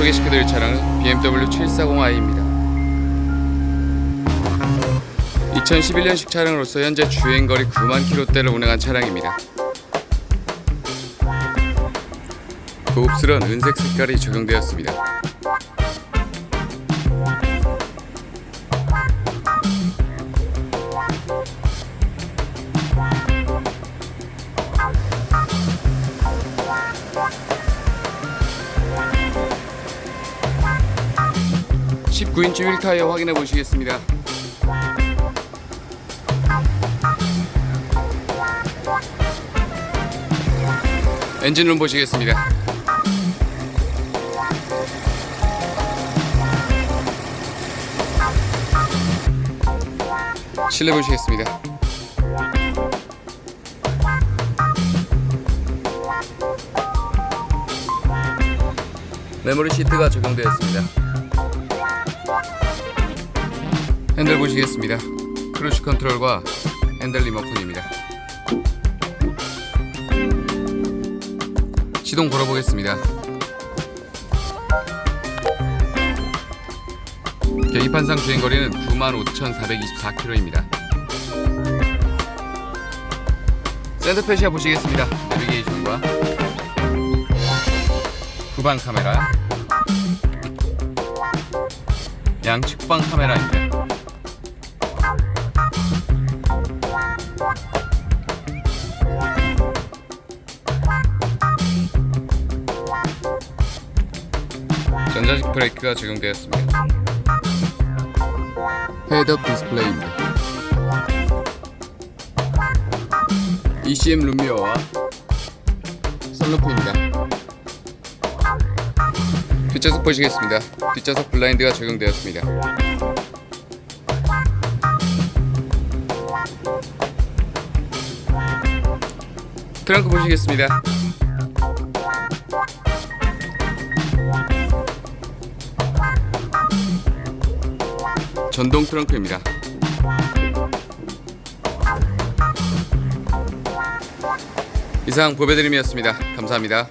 소개시켜드릴 차량은 BMW 740i입니다. 2011년식 차량으로서 현재 주행거리 9만 킬로대를 운행한 차량입니다. 고급스러운 은색 색깔이 적용되었습니다. (19인치) 휠 타이어 확인해 보시겠습니다. 엔진룸 보시겠습니다. 실내 보시겠습니다. 메모리 시트가 적용되었습니다. 핸들 보시겠습니다. 크루즈 컨트롤과 핸들 리모컨입니다. 시동 걸어보겠습니다. 계기판상 주행거리는 95,424km입니다. 샌드페시아 보시겠습니다. 내비게이션과 후방 카메라, 양측방 카메라입니다. 전자식 브레이크가 적용되었습니다. 헤드업 디스플레이입니다. ECM 룸미러와 선루프입니다. 뒷좌석 보시겠습니다. 뒷좌석 블라인드가 적용되었습니다. 트렁크 보시겠습니다. 전동 트렁크입니다. 이상 보배드림이었습니다. 감사합니다.